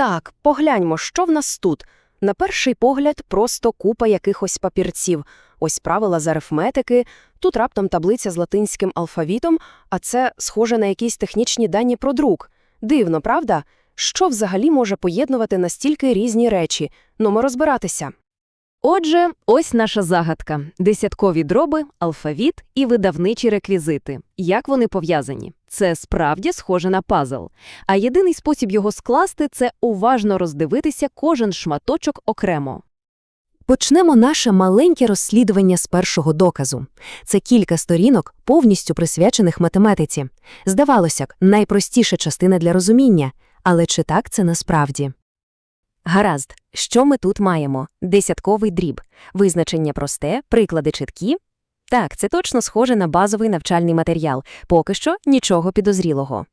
Так, погляньмо, що в нас тут. На перший погляд, просто купа якихось папірців. Ось правила з арифметики, тут раптом таблиця з латинським алфавітом, а це схоже на якісь технічні дані про друк. Дивно, правда? Що взагалі може поєднувати настільки різні речі? Нумо розбиратися. Отже, ось наша загадка: десяткові дроби, алфавіт і видавничі реквізити. Як вони пов'язані? Це справді схоже на пазл. А єдиний спосіб його скласти це уважно роздивитися кожен шматочок окремо. Почнемо наше маленьке розслідування з першого доказу. Це кілька сторінок, повністю присвячених математиці. Здавалося б, найпростіша частина для розуміння. Але чи так це насправді? Гаразд, що ми тут маємо? Десятковий дріб. Визначення просте, приклади чіткі? Так, це точно схоже на базовий навчальний матеріал. Поки що нічого підозрілого.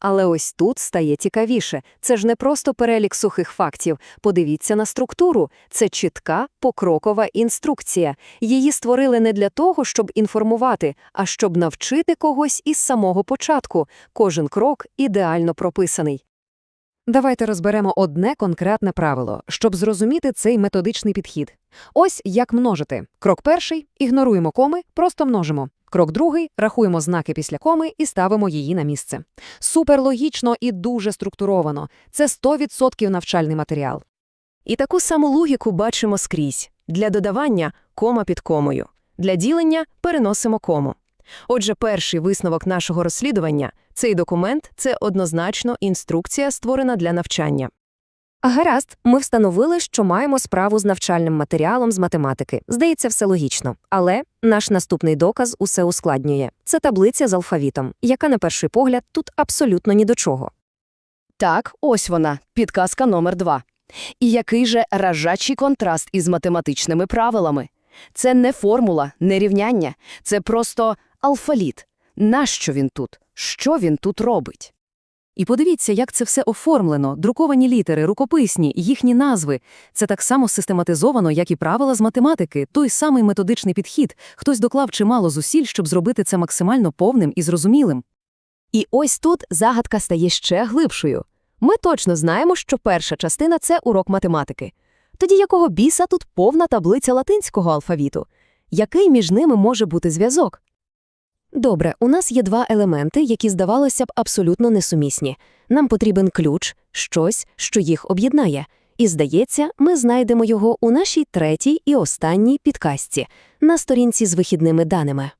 Але ось тут стає цікавіше. Це ж не просто перелік сухих фактів. Подивіться на структуру. Це чітка, покрокова інструкція. Її створили не для того, щоб інформувати, а щоб навчити когось із самого початку. Кожен крок ідеально прописаний. Давайте розберемо одне конкретне правило, щоб зрозуміти цей методичний підхід. Ось як множити. Крок перший – ігноруємо коми, просто множимо. Крок другий – рахуємо знаки після коми і ставимо її на місце. Суперлогічно і дуже структуровано. Це 100% навчальний матеріал. І таку саму логіку бачимо скрізь. Для додавання – кома під комою. Для ділення – переносимо кому. Отже, перший висновок нашого розслідування – цей документ – це однозначно інструкція, створена для навчання. Гаразд, ми встановили, що маємо справу з навчальним матеріалом з математики. Здається, все логічно. Але наш наступний доказ усе ускладнює. Це таблиця з алфавітом, яка, на перший погляд, тут абсолютно ні до чого. Так, ось вона, підказка номер два. І який же ражачий контраст із математичними правилами. Це не формула, не рівняння, це просто алфавіт. Нащо він тут? Що він тут робить? І подивіться, як це все оформлено, друковані літери, рукописні, їхні назви. Це так само систематизовано, як і правила з математики, той самий методичний підхід. Хтось доклав чимало зусиль, щоб зробити це максимально повним і зрозумілим. І ось тут загадка стає ще глибшою. Ми точно знаємо, що перша частина це урок математики. Тоді якого біса тут повна таблиця латинського алфавіту? Який між ними може бути зв'язок? Добре, у нас є два елементи, які, здавалося б, абсолютно несумісні. Нам потрібен ключ, щось, що їх об'єднає. І, здається, ми знайдемо його у нашій третій і останній підказці на сторінці з вихідними даними.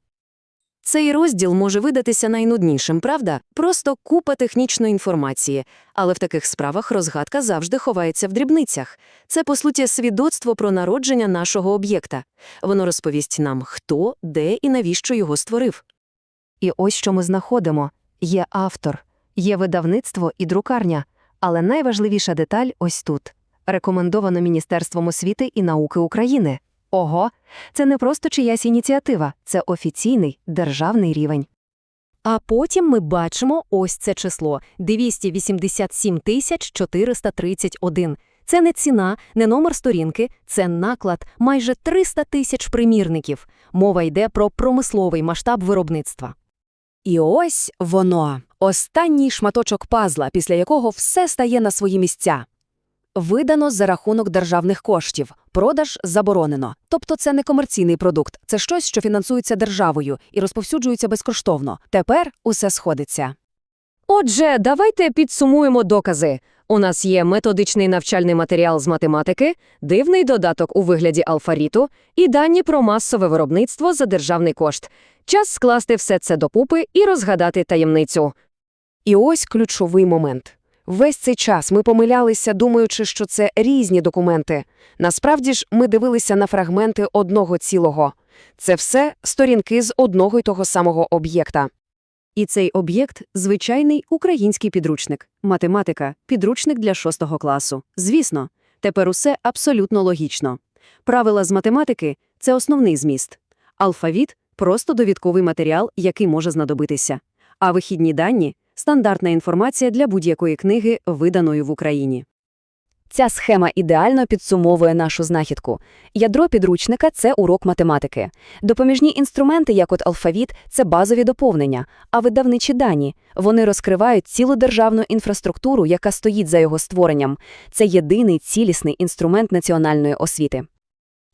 Цей розділ може видатися найнуднішим, правда? Просто купа технічної інформації. Але в таких справах розгадка завжди ховається в дрібницях. Це, по суті, свідоцтво про народження нашого об'єкта. Воно розповість нам, хто, де і навіщо його створив. І ось що ми знаходимо. Є автор, є видавництво і друкарня. Але найважливіша деталь ось тут. Рекомендовано Міністерством освіти і науки України. Ого, це не просто чиясь ініціатива, це офіційний державний рівень. А потім ми бачимо ось це число – 287 тисяч 431. Це не ціна, не номер сторінки, це наклад майже 300 тисяч примірників. Мова йде про промисловий масштаб виробництва. І ось воно, останній шматочок пазла, після якого все стає на свої місця. Видано за рахунок державних коштів, продаж заборонено. Тобто це не комерційний продукт, це щось, що фінансується державою і розповсюджується безкоштовно. Тепер усе сходиться. Отже, давайте підсумуємо докази. У нас є методичний навчальний матеріал з математики, дивний додаток у вигляді алфавіту і дані про масове виробництво за державний кошт. Час скласти все це докупи і розгадати таємницю. І ось ключовий момент. Весь цей час ми помилялися, думаючи, що це різні документи. Насправді ж, ми дивилися на фрагменти одного цілого. Це все сторінки з одного й того самого об'єкта. І цей об'єкт – звичайний український підручник. Математика – підручник для шостого класу. Звісно, тепер усе абсолютно логічно. Правила з математики – це основний зміст. Алфавіт – просто довідковий матеріал, який може знадобитися. А вихідні дані – стандартна інформація для будь-якої книги, виданої в Україні. Ця схема ідеально підсумовує нашу знахідку. Ядро підручника – це урок математики. Допоміжні інструменти, як от алфавіт, це базові доповнення, а видавничі дані – вони розкривають цілу державну інфраструктуру, яка стоїть за його створенням. Це єдиний цілісний інструмент національної освіти.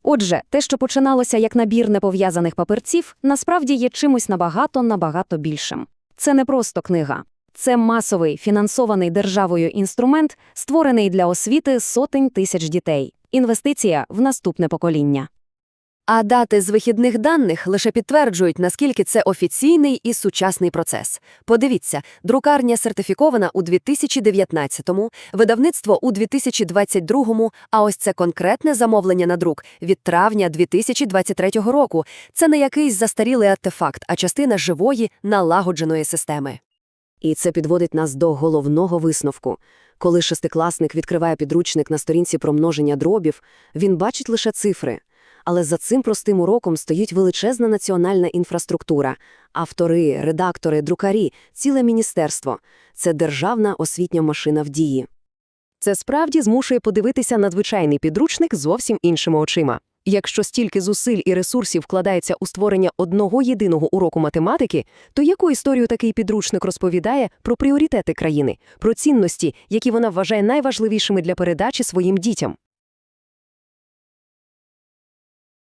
Отже, те, що починалося як набір непов'язаних паперців, насправді є чимось набагато-набагато більшим. Це не просто книга. Це масовий, фінансований державою інструмент, створений для освіти сотень тисяч дітей. Інвестиція в наступне покоління. А дати з вихідних даних лише підтверджують, наскільки це офіційний і сучасний процес. Подивіться, друкарня сертифікована у 2019-му, видавництво у 2022-му, а ось це конкретне замовлення на друк від травня 2023 року. Це не якийсь застарілий артефакт, а частина живої, налагодженої системи. І це підводить нас до головного висновку. Коли шестикласник відкриває підручник на сторінці про множення дробів, він бачить лише цифри. Але за цим простим уроком стоїть величезна національна інфраструктура – автори, редактори, друкарі, ціле міністерство. Це державна освітня машина в дії. Це справді змушує подивитися на звичайний підручник зовсім іншими очима. Якщо стільки зусиль і ресурсів вкладається у створення одного єдиного уроку математики, то яку історію такий підручник розповідає про пріоритети країни, про цінності, які вона вважає найважливішими для передачі своїм дітям?